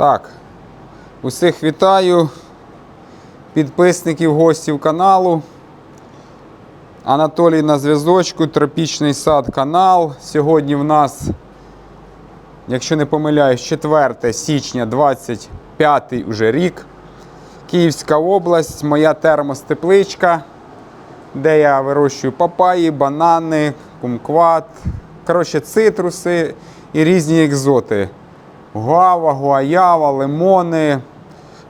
Так, усіх вітаю, підписників, гостів каналу. Анатолій на зв'язочку, Тропічний сад канал. Сьогодні в нас, якщо не помиляюсь, 4 січня 25 уже рік. Київська область, моя термостепличка, де я вирощую папаї, банани, кумкват, коротше, цитруси і різні екзоти. Гуава, гуаява, лимони,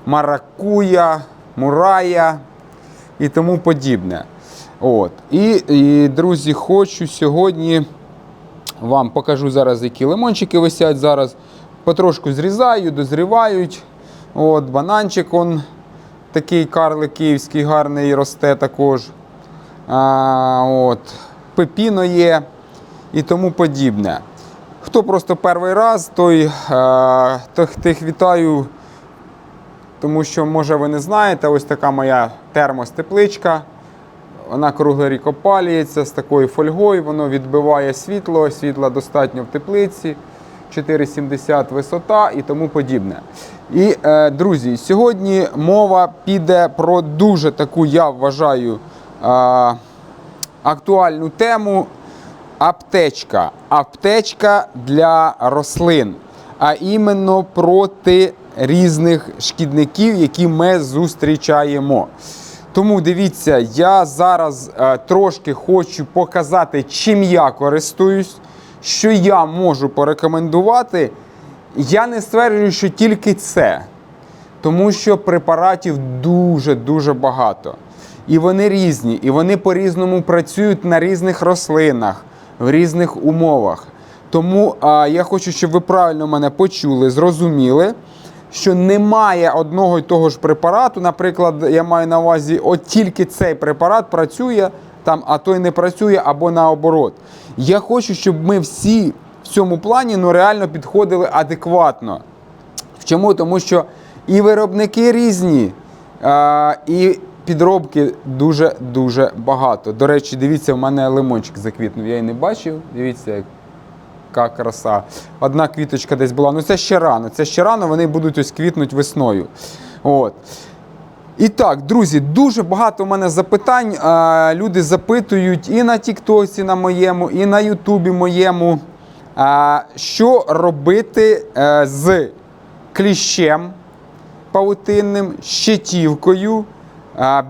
маракуя, мурая і тому подібне. От. І, і, друзі, хочу сьогодні вам покажу зараз, які лимончики висять зараз. Потрошку зрізаю, дозрівають. От, бананчик он такий карлик київський гарний росте також. А, от, пепіно є і тому подібне. Хто просто перший раз, той е, тих, тих вітаю, тому що, може, ви не знаєте, ось така моя термостепличка. Вона круглий рік опалюється з такою фольгою, воно відбиває світло, світла достатньо в теплиці, 4,70 висота і тому подібне. І, е, друзі, сьогодні мова піде про дуже таку, я вважаю, е, актуальну тему аптечка. Аптечка для рослин, а іменно проти різних шкідників, які ми зустрічаємо. Тому дивіться, я зараз е, трошки хочу показати, чим я користуюсь, що я можу порекомендувати. Я не стверджую, що тільки це, тому що препаратів дуже-дуже багато. І вони різні, і вони по-різному працюють на різних рослинах, в різних умовах. Тому а, я хочу, щоб ви правильно мене почули, зрозуміли, що немає одного і того ж препарату. Наприклад, я маю на увазі, от тільки цей препарат працює, там, а той не працює, або наоборот. Я хочу, щоб ми всі в цьому плані ну, реально підходили адекватно. Чому? Тому що і виробники різні, і підробки дуже-дуже багато. До речі, дивіться, в мене лимончик заквітнув. Я її не бачив. Дивіться, яка краса. Одна квіточка десь була. Ну це ще рано. Це ще рано, вони будуть ось квітнути весною. От. І так, друзі, дуже багато у мене запитань. Люди запитують і на Тіктоці на моєму, і на Ютубі моєму. Що робити е, з кліщем паутинним, щитівкою,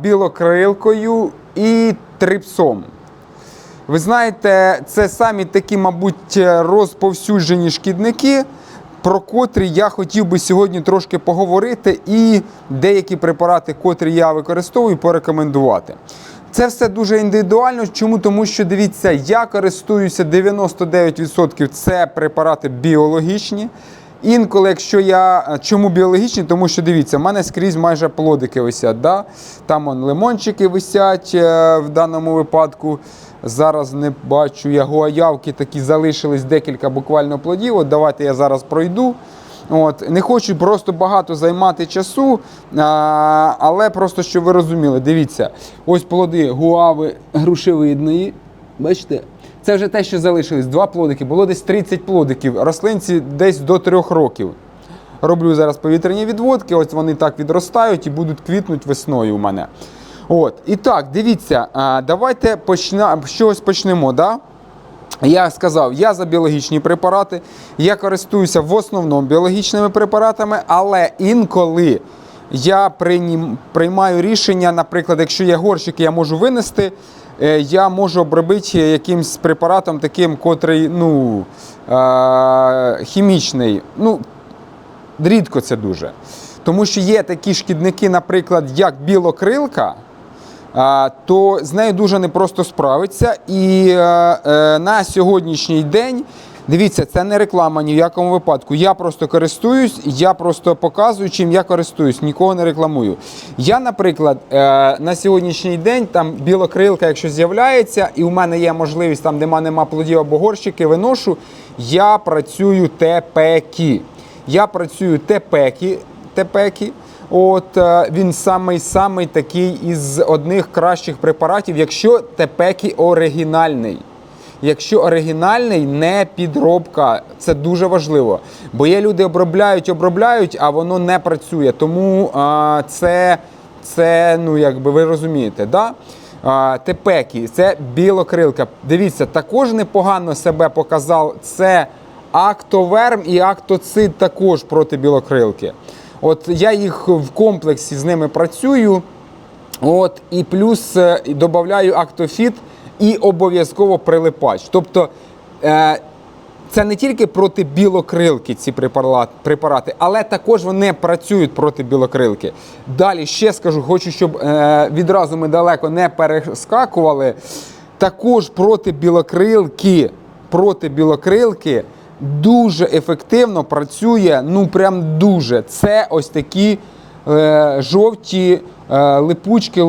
білокрилкою і трипсом? Ви знаєте, це самі такі, мабуть, розповсюджені шкідники, про котрі я хотів би сьогодні трошки поговорити, і деякі препарати, котрі я використовую, порекомендувати. Це все дуже індивідуально. Чому? Тому що дивіться, я користуюся 99% це препарати біологічні. Інколи, якщо я. Чому біологічні? Тому що дивіться, в мене скрізь майже плодики висять. Да? Там он, лимончики висять е, в даному випадку. Зараз не бачу я гуаявки, такі залишились декілька буквально плодів. От давайте я зараз пройду. От, Не хочу просто багато займати часу, а, але просто щоб ви розуміли, дивіться, ось плоди гуави грушевидної. Бачите? Це вже те, що залишилось. Два плодики. Було десь 30 плодиків. Рослинці десь до 3 років. Роблю зараз повітряні відводки, ось вони так відростають і будуть квітнути весною у мене. От. І так, дивіться, давайте почна, чогось почнемо. Да? Я сказав, я за біологічні препарати, я користуюся в основному біологічними препаратами, але інколи я приймаю рішення, наприклад, якщо є горщик, я можу винести, я можу обробити якимсь препаратом таким, котрий ну, е- хімічний. Ну, рідко це дуже. Тому що є такі шкідники, наприклад, як білокрилка, то з нею дуже непросто справитися. І е, е, на сьогоднішній день, дивіться, це не реклама ні в якому випадку. Я просто користуюсь, я просто показую, чим я користуюсь, нікого не рекламую. Я, наприклад, е, на сьогоднішній день там білокрилка, якщо з'являється, і у мене є можливість, там, де в нема плодів або горщики, виношу, я працюю ТПК. Я працюю ТПК, ТПК. От е, він самий самий такий із одних кращих препаратів, якщо ТПК оригінальний. Якщо оригінальний, не підробка. Це дуже важливо. Бо є люди обробляють, обробляють, а воно не працює. Тому а, це, це, ну якби ви розумієте, да? А, Тепекі, це білокрилка. Дивіться, також непогано себе показав. Це актоверм і актоцид також проти білокрилки. От я їх в комплексі з ними працюю. От, і плюс е, додаю актофіт і обов'язково прилипач. Тобто е, це не тільки проти білокрилки ці препарати, але також вони працюють проти білокрилки. Далі ще скажу, хочу, щоб е, відразу ми далеко не перескакували. Також проти білокрилки, проти білокрилки дуже ефективно працює, ну прям дуже. Це ось такі жовті е, липучки, е,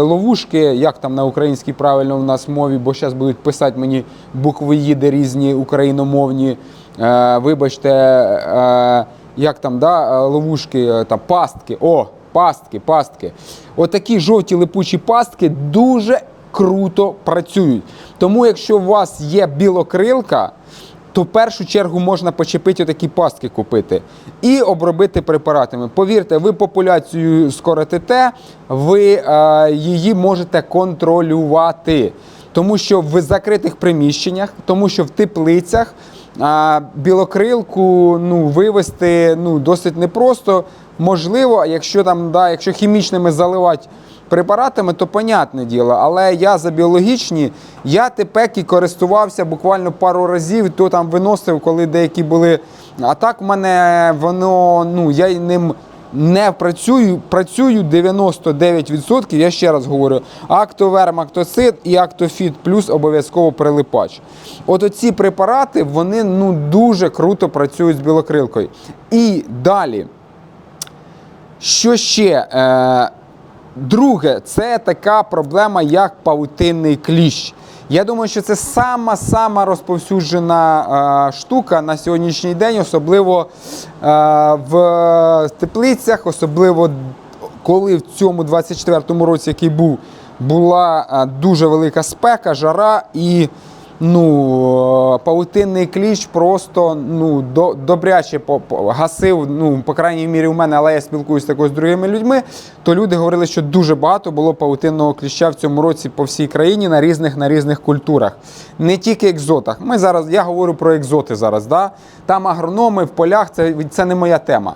ловушки, як там на українській правильно у нас мові, бо зараз будуть писати мені буквоїди різні україномовні. Е, вибачте, е, як там, да, е, ловушки, е, там, пастки. О, пастки, пастки. Отакі жовті липучі пастки дуже круто працюють. Тому, якщо у вас є білокрилка, то в першу чергу можна почепити такі пастки купити і обробити препаратами. Повірте, ви популяцію скоротите, ви е, її можете контролювати. Тому що в закритих приміщеннях, тому що в теплицях а, білокрилку ну, вивести ну, досить непросто. Можливо, якщо там, да, якщо хімічними заливати препаратами, то понятне діло. Але я за біологічні, я тепекі користувався буквально пару разів, то там виносив, коли деякі були. А так в мене воно, ну, я ним не працюю, працюю 99%, я ще раз говорю, актоверм, актоцид і актофіт плюс обов'язково прилипач. От оці препарати, вони ну, дуже круто працюють з білокрилкою. І далі. Що ще? Е, друге, це така проблема, як павутинний кліщ. Я думаю, що це сама-сама розповсюджена е, штука на сьогоднішній день, особливо е, в теплицях, особливо коли в цьому 24-му році, який був, була е, дуже велика спека, жара і ну, е, павутинний кліщ просто ну, до, добряче по, гасив, ну, по крайній мірі у мене, але я спілкуюся також з другими людьми, то люди говорили, що дуже багато було павутинного кліща в цьому році по всій країні на різних на різних культурах. Не тільки екзотах. Ми зараз, я говорю про екзоти зараз. Да? Там агрономи в полях, це, це не моя тема.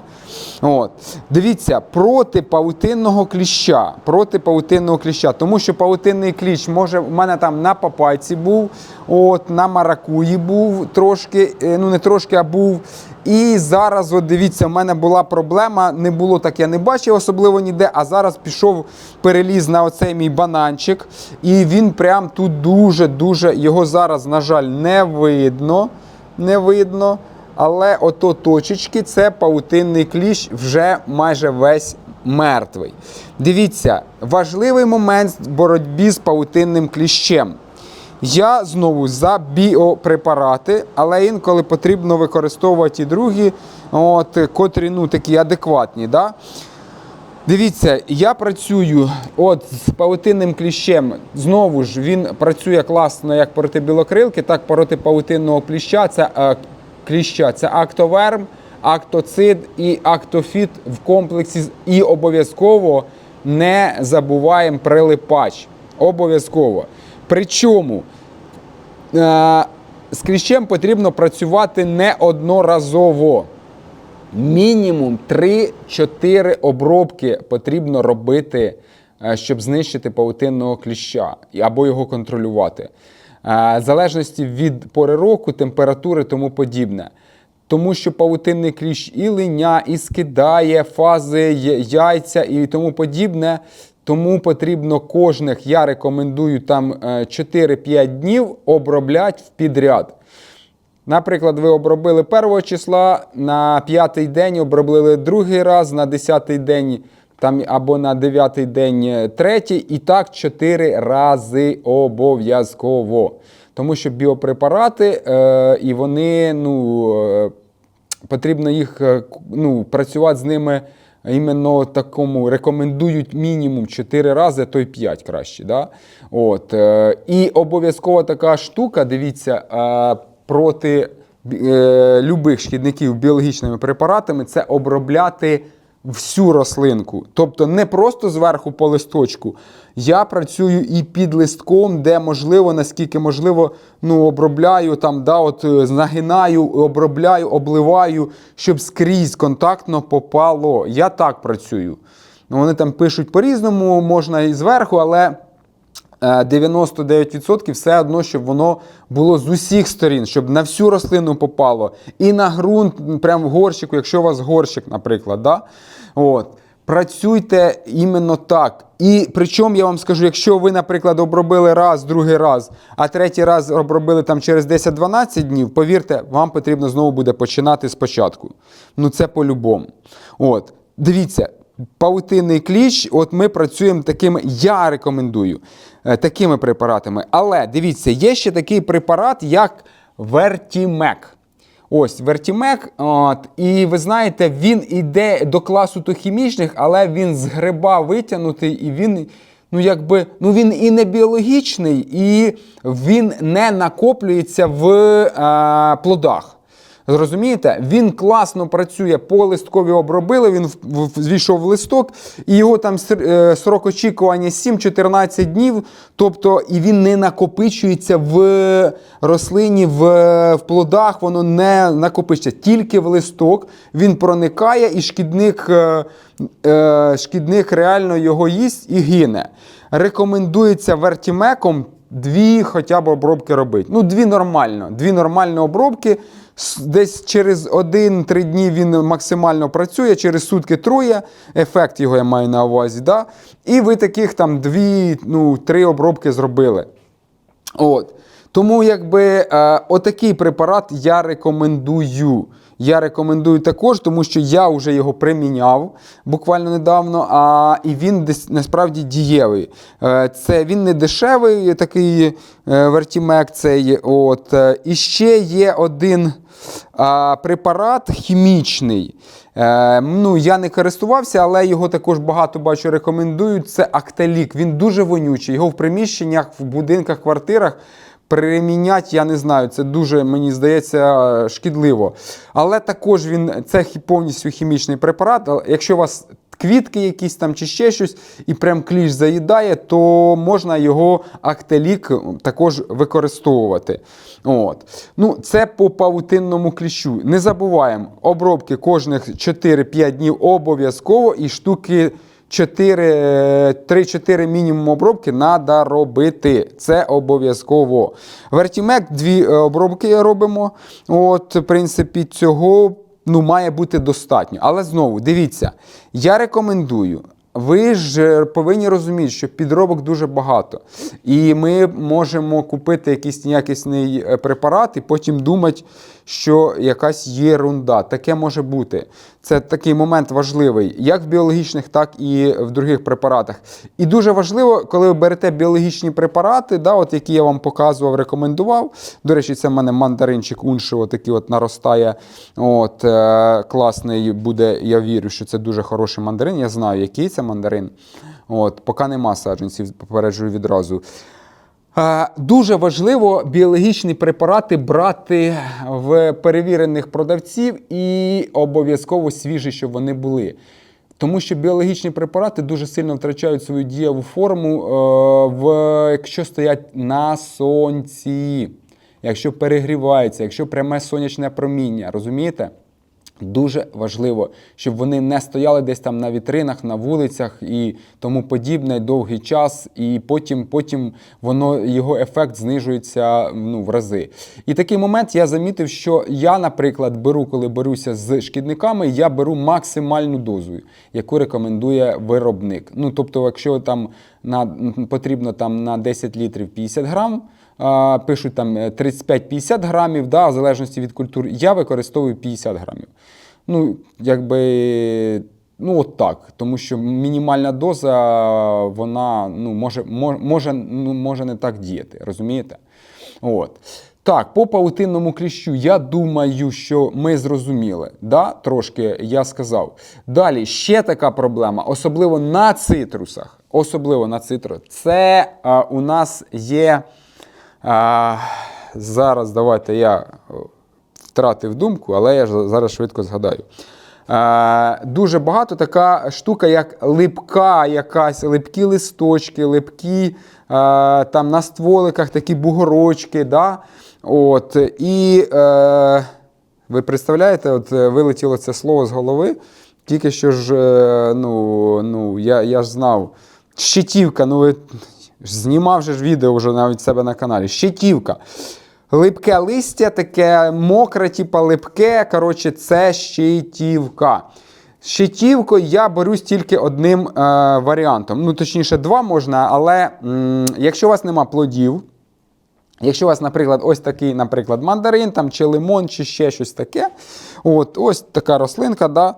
От. Дивіться, проти павутинного кліща. Проти павутинного кліща. Тому що павутинний кліщ може в мене там на папайці був, от, на маракуї був трошки, е, ну не трошки, а був. І зараз, от дивіться, в мене була проблема, не було так, я не бачив особливо ніде, а зараз пішов переліз на оцей мій бананчик. І він прям тут дуже-дуже, його зараз, на жаль, не видно. Не видно. Але ото точечки це паутинний кліщ вже майже весь мертвий. Дивіться, важливий момент в боротьбі з паутинним кліщем. Я знову за біопрепарати, але інколи потрібно використовувати і другі, от, котрі ну, такі адекватні. Да? Дивіться, я працюю от з павутинним кліщем. Знову ж він працює класно як проти білокрилки, так проти павутинного кліща. Це е, кліща. Це актоверм, актоцид і актофіт в комплексі. І обов'язково не забуваємо прилипач. Обов'язково. Причому з кліщем потрібно працювати неодноразово. Мінімум 3-4 обробки потрібно робити, е, щоб знищити павутинного кліща або його контролювати. Е, В залежності від пори року, температури тому подібне. Тому що павутинний кліщ і линя, і скидає фази, яйця і тому подібне. Тому потрібно кожних, я рекомендую там е, 4-5 днів обробляти в підряд. Наприклад, ви обробили першого числа, на п'ятий день обробили другий раз, на десятий день там, або на дев'ятий день е, третій, і так чотири рази обов'язково. Тому що біопрепарати, е, і вони, ну, е, потрібно їх е, ну, працювати з ними іменно такому рекомендують мінімум 4 рази, а то й 5 краще. Да? От, е, і обов'язкова така штука, дивіться, е, проти е, любих шкідників біологічними препаратами це обробляти всю рослинку. Тобто не просто зверху по листочку. Я працюю і під листком, де можливо, наскільки можливо, ну, обробляю там, да, от, е, нагинаю, обробляю, обливаю, щоб скрізь контактно попало. Я так працюю. Ну, Вони там пишуть по-різному, можна і зверху, але. е, 99% все одно, щоб воно було з усіх сторін, щоб на всю рослину попало. І на ґрунт, прямо в горщику, якщо у вас горщик, наприклад. Да? От. Працюйте іменно так. І причому я вам скажу, якщо ви, наприклад, обробили раз, другий раз, а третій раз обробили там через 10-12 днів, повірте, вам потрібно знову буде починати спочатку. Ну це по-любому. От. Дивіться, павутинний кліщ, от ми працюємо такими, я рекомендую е, такими препаратами. Але дивіться, є ще такий препарат, як Вертімек. Ось Вертімек, от, і ви знаєте, він іде до класу тохімічних, але він з гриба витягнутий, і він, ну якби, ну він і не біологічний, і він не накоплюється в е, плодах. Зрозумієте? Він класно працює, по листкові обробили, він в- в- листок, і його там е, срок очікування 7-14 днів. Тобто, і він не накопичується в рослині, в, в плодах, воно не накопичується. Тільки в листок він проникає, і шкідник, е, е, шкідник реально його їсть і гине. Рекомендується вертімеком дві хоча б обробки робити. Ну, дві нормально. Дві нормальні обробки. Десь через 1-3 дні він максимально працює, через сутки троє. Ефект його я маю на увазі. Да? І ви таких там дві, ну, три обробки зробили. От. Тому якби е, отакий препарат я рекомендую. Я рекомендую також, тому що я вже його приміняв буквально недавно, а і він десь насправді дієвий. Е, це він не дешевий, такий вертімек цей. От. Е, І ще є один препарат хімічний. Ну, я не користувався, але його також багато бачу рекомендують. Це Акталік. Він дуже вонючий. Його в приміщеннях, в будинках, квартирах примінять, я не знаю, це дуже, мені здається, шкідливо. Але також він це повністю хімічний препарат. Якщо у вас квітки якісь там чи ще щось, і прям кліщ заїдає, то можна його актелік також використовувати. От. Ну, це по павутинному кліщу. Не забуваємо, обробки кожних 4-5 днів обов'язково і штуки. 4, 3-4 мінімум обробки треба робити. Це обов'язково. Вертімек, дві е, обробки робимо. От, в принципі, цього ну, має бути достатньо. Але знову, дивіться, я рекомендую. Ви ж е, повинні розуміти, що підробок дуже багато. І ми можемо купити якийсь неякісний е, препарат і потім думати, що якась єрунда. Таке може бути. Це такий момент важливий, як в біологічних, так і в других препаратах. І дуже важливо, коли ви берете біологічні препарати, да, от які я вам показував, рекомендував. До речі, це в мене мандаринчик унши, отакий от наростає. От, е, класний буде. Я вірю, що це дуже хороший мандарин. Я знаю, який це мандарин. От, поки нема саджанців, попереджую відразу. Е, Дуже важливо біологічні препарати брати в перевірених продавців і обов'язково свіжі, щоб вони були. Тому що біологічні препарати дуже сильно втрачають свою дієву форму, е, в, якщо стоять на сонці, якщо перегріваються, якщо пряме сонячне проміння. Розумієте? Дуже важливо, щоб вони не стояли десь там на вітринах, на вулицях і тому подібне довгий час, і потім, потім воно його ефект знижується ну, в рази. І такий момент я замітив, що я, наприклад, беру, коли беруся з шкідниками, я беру максимальну дозу, яку рекомендує виробник. Ну, тобто, якщо там на потрібно там на 10 літрів 50 грам. Пишуть там е, 35-50 грамів, да, в залежності від культур. Я використовую 50 грамів. Ну, якби, ну от так. Тому що мінімальна доза, вона ну, може, може, ну, може не так діяти, розумієте? От. Так, по паутинному кліщу, я думаю, що ми зрозуміли. Да? Трошки я сказав. Далі ще така проблема, особливо на цитрусах. Особливо на цитрус. Це а, у нас є. А, зараз давайте я втратив думку, але я зараз швидко згадаю. Е, дуже багато така штука, як липка, якась, липкі листочки, липкі е, там на стволиках такі бугорочки. Да? От, і е, ви представляєте, от е, вилетіло це слово з голови. Тільки що ж, е, ну, ну, я, я ж знав. Щитівка, ну ви знімав же ж відео вже навіть себе на каналі. Щитівка. Липке листя, таке мокре, типа липке. Коротше, це щитівка. Щитівкою я берусь тільки одним е, варіантом. Ну, точніше, два можна, але м, якщо у вас нема плодів, Якщо у вас, наприклад, ось такий, наприклад, мандарин там, чи лимон, чи ще щось таке, от, ось така рослинка, да,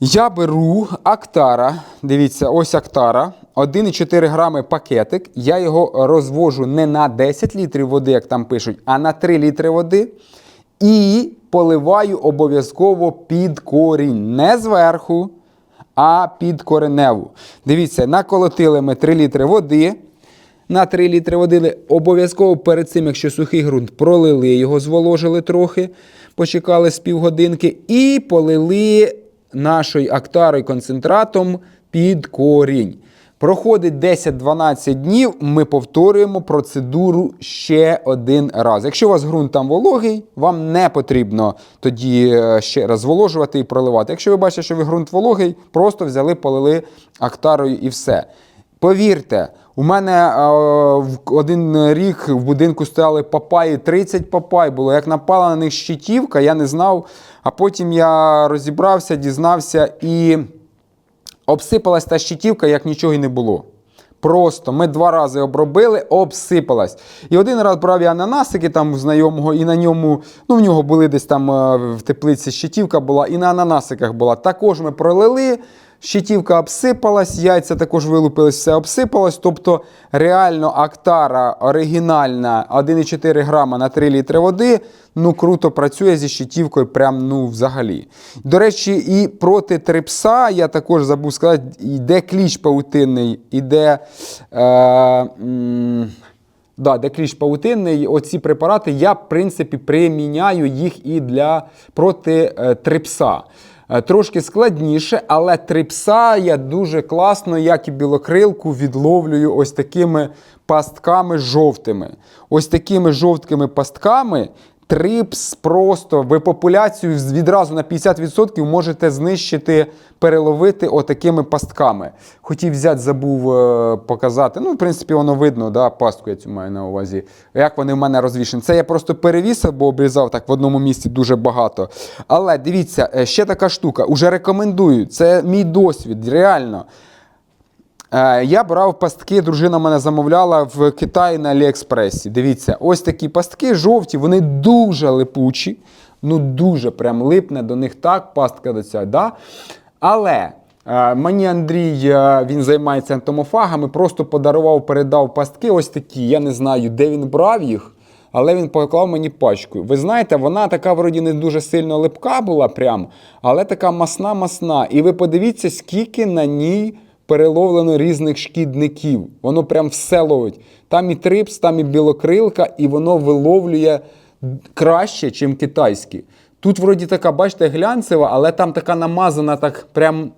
я беру актара. Дивіться, ось актара. 1,4 грами пакетик. Я його розвожу не на 10 літрів води, як там пишуть, а на 3 літри води. І поливаю обов'язково під корінь. Не зверху, а під кореневу. Дивіться, наколотили ми 3 літри води. На 3 літри води обов'язково перед цим, якщо сухий ґрунт, пролили його, зволожили трохи, почекали з півгодинки і полили нашою актарою концентратом під корінь. Проходить 10-12 днів, ми повторюємо процедуру ще один раз. Якщо у вас ґрунт там вологий, вам не потрібно тоді е, ще раз зволожувати і проливати. Якщо ви бачите, що ви ґрунт вологий, просто взяли, полили актарою і все. Повірте, у мене е, в один рік в будинку стояли папаї, 30 папай було. Як напала на них щитівка, я не знав. А потім я розібрався, дізнався і обсипалась та щитівка, як нічого й не було. Просто ми два рази обробили, обсипалась. І один раз брав я ананасики там у знайомого, і на ньому, ну в нього були десь там е, в теплиці щитівка була, і на ананасиках була. Також ми пролили. Щитівка обсипалась, яйця також вилупились, все обсипалось. Тобто реально актара оригінальна 1,4 грама на 3 літри води. Ну, круто працює зі щитівкою, прям ну взагалі. До речі, і проти трипса, я також забув сказати, йде кліч паутинний, іде. Е, Да, де кліщ паутинний, оці препарати я, в принципі, приміняю їх і для проти е, трипса. Е, Трошки складніше, але трипса я дуже класно, як і білокрилку, відловлюю ось такими пастками жовтими. Ось такими жовткими пастками. Трипс просто ви популяцію відразу на 50% можете знищити, переловити отакими пастками. Хотів взяти, забув е, показати. Ну, в принципі, воно видно, да, пастку я цю маю на увазі. Як вони в мене розвішені. Це я просто перевісив, бо обрізав так в одному місці дуже багато. Але дивіться, е, ще така штука. Уже рекомендую. Це мій досвід, реально. Е, Я брав пастки, дружина мене замовляла в Китаї на Аліекспресі. Дивіться, ось такі пастки жовті, вони дуже липучі. Ну, дуже прям липне до них так, пастка до ця. Да? Але е, мені Андрій, е, він займається ентомофагами, просто подарував, передав пастки ось такі. Я не знаю, де він брав їх. Але він поклав мені пачку. Ви знаєте, вона така вроді не дуже сильно липка була, прям, але така масна-масна. І ви подивіться, скільки на ній переловлено різних шкідників. Воно прям все ловить. Там і трипс, там і білокрилка, і воно виловлює краще, ніж китайські. Тут, вроді, така, бачите, глянцева, але там така намазана, так прям.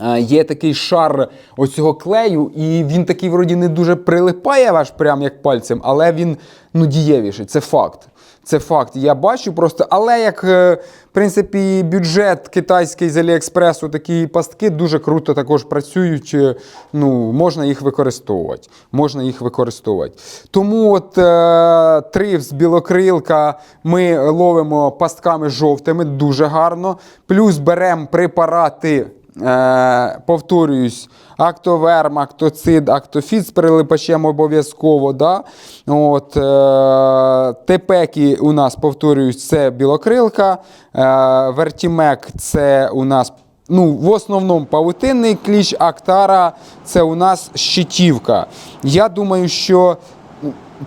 Е, Є такий шар оцього клею, і він такий вроді не дуже прилипає аж прям як пальцем, але він ну, дієвіший. Це факт. Це факт. Я бачу просто. Але як е, в принципі бюджет китайський з Аліекспресу, такі пастки дуже круто також працюють. е, Ну, можна їх використовувати. Можна їх використовувати. Тому от е, тривс, білокрилка ми ловимо пастками жовтими, дуже гарно. Плюс беремо препарати. Е, повторююсь, актоверм, актоцид, актофіт з перелипачем обов'язково. Да? От, е, тепеки у нас, повторююсь, це білокрилка, е, вертімек це у нас. Ну, в основному павутинний кліч, актара це у нас щитівка. Я думаю, що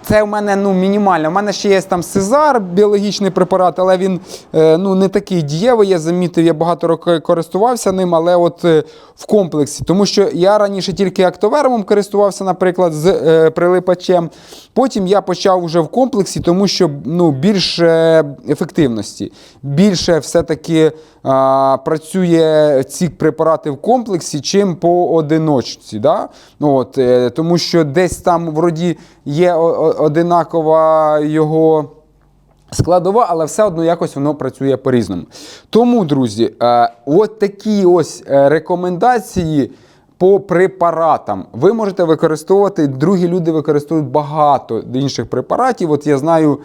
це у мене ну, мінімально. У мене ще є там Сезар, біологічний препарат, але він е, ну, не такий дієвий. Я замітив, я багато років користувався ним, але от е, в комплексі. Тому що я раніше тільки актовермом користувався, наприклад, з е, прилипачем. Потім я почав вже в комплексі, тому що ну, більше ефективності, більше все-таки працює ці препарати в комплексі, чим по одиночці. Да? Ну, От, е, тому що десь там вроді є одинакова його. Складова, але все одно якось воно працює по-різному. Тому, друзі, е, от такі ось е, рекомендації по препаратам. Ви можете використовувати, другі люди використовують багато інших препаратів. От я знаю.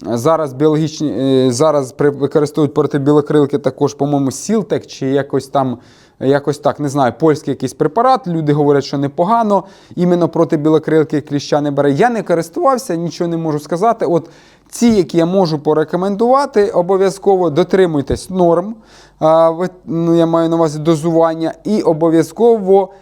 Зараз біологічні е, зараз використовують проти білокрилки також, по-моєму, Сілтек чи якось там, якось так, не знаю, польський якийсь препарат. Люди говорять, що непогано, іменно проти білокрилки кліща не бере. Я не користувався, нічого не можу сказати. От ці, які я можу порекомендувати, обов'язково дотримуйтесь норм. ну, я маю на увазі дозування, і обов'язково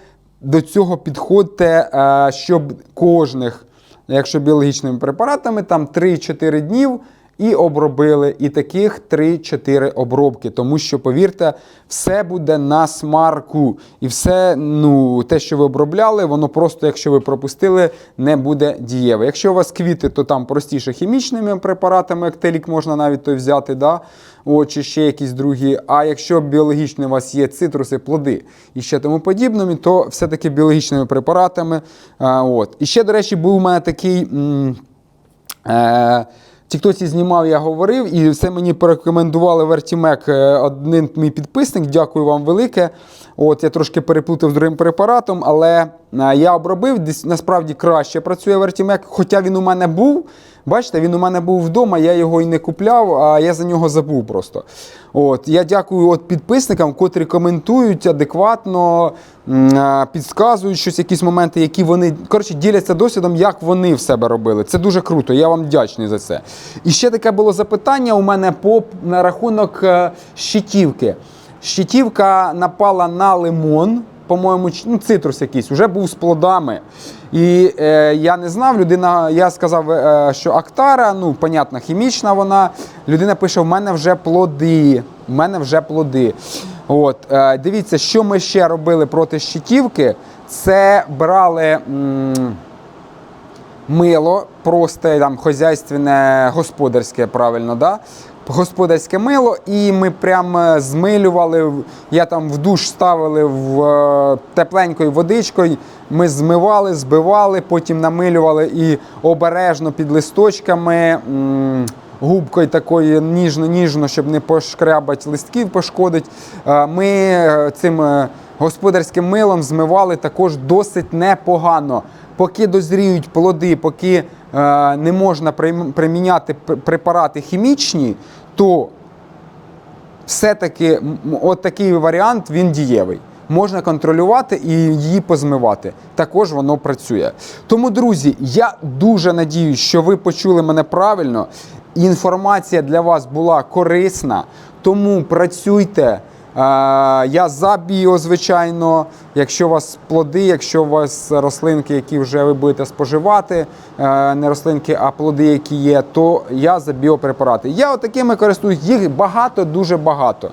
до цього підходьте, щоб кожних якщо біологічними препаратами, там 3-4 днів і обробили. І таких 3-4 обробки. Тому що, повірте, все буде на смарку. І все, ну, те, що ви обробляли, воно просто, якщо ви пропустили, не буде дієве. Якщо у вас квіти, то там простіше хімічними препаратами, як телік можна навіть той взяти, да? О, чи ще якісь другі. А якщо біологічні у вас є цитруси, плоди і ще тому подібними, то все-таки біологічними препаратами. А, от. І ще, до речі, був у мене такий. М- Е, Тіктоці знімав, я говорив, і все мені порекомендували Вертімек Артімек один мій підписник. Дякую вам велике. От я трошки переплутав з другим препаратом, але е, я обробив. Десь насправді краще працює Вертімек, хоча він у мене був. Бачите, він у мене був вдома, я його і не купляв, а я за нього забув просто. От, я дякую от підписникам, котрі коментують адекватно, підказують щось, якісь моменти, які вони коротше діляться досвідом, як вони в себе робили. Це дуже круто. Я вам вдячний за це. І ще таке було запитання у мене по на рахунок е, щитівки. Щитівка напала на лимон. По-моєму, ну, цитрус якийсь, вже був з плодами. І е, я не знав, людина, я сказав, е, що Актара, ну, понятно, хімічна вона. Людина пише: в мене вже плоди. В мене вже плоди. От, е, дивіться, що ми ще робили проти щитівки. Це брали. Мило, просте, там, хозяйственне, господарське, правильно, да? Господарське мило, і ми прям е, змилювали. Я там в душ ставили в е, тепленькою водичкою. Ми змивали, збивали, потім намилювали і обережно під листочками. Губкою такою ніжно-ніжно, щоб не пошкрябати листків, пошкодить. Е, Ми цим господарським милом змивали також досить непогано. Поки дозріють плоди, поки не можна приміняти препарати хімічні, то все-таки от такий варіант він дієвий. Можна контролювати і її позмивати. Також воно працює. Тому, друзі, я дуже надіюсь, що ви почули мене правильно. Інформація для вас була корисна. Тому працюйте. Я за біо, звичайно. Якщо у вас плоди, якщо у вас рослинки, які вже ви будете споживати, е, не рослинки, а плоди, які є, то я за біопрепарати. Я отакими користуюсь, їх багато, дуже багато.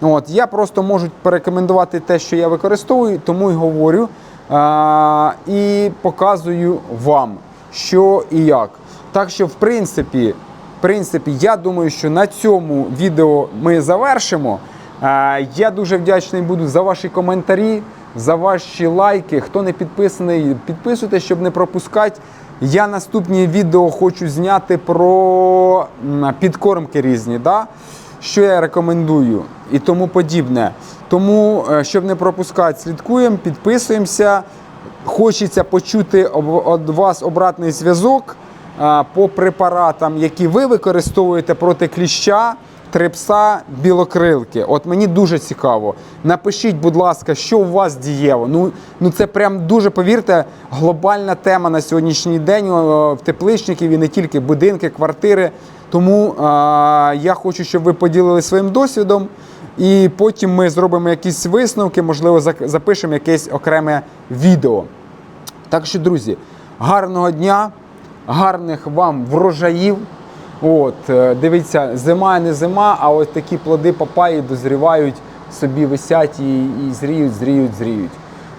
От, я просто можу порекомендувати те, що я використовую, тому й говорю е, і показую вам, що і як. Так що, в принципі, в принципі, я думаю, що на цьому відео ми завершимо. Я дуже вдячний буду за ваші коментарі, за ваші лайки. Хто не підписаний, підписуйтесь, щоб не пропускати. Я наступні відео хочу зняти про підкормки різні. Да? Що я рекомендую і тому подібне. Тому, е, щоб не пропускати, слідкуємо, підписуємося. Хочеться почути від вас обратний зв'язок по препаратам, які ви використовуєте проти кліща, трипса, білокрилки. От мені дуже цікаво. Напишіть, будь ласка, що у вас дієво. Ну, ну це прям дуже, повірте, глобальна тема на сьогоднішній день в тепличників і не тільки будинки, квартири. Тому а, я хочу, щоб ви поділилися своїм досвідом. І потім ми зробимо якісь висновки, можливо, запишемо якесь окреме відео. Так що, друзі, гарного дня, гарних вам врожаїв. От, е, дивіться, зима не зима, а ось такі плоди папаї дозрівають, собі висять і, і зріють, зріють, зріють.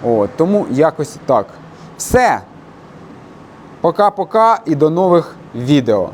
От, тому якось так. Все. Пока-пока і до нових відео.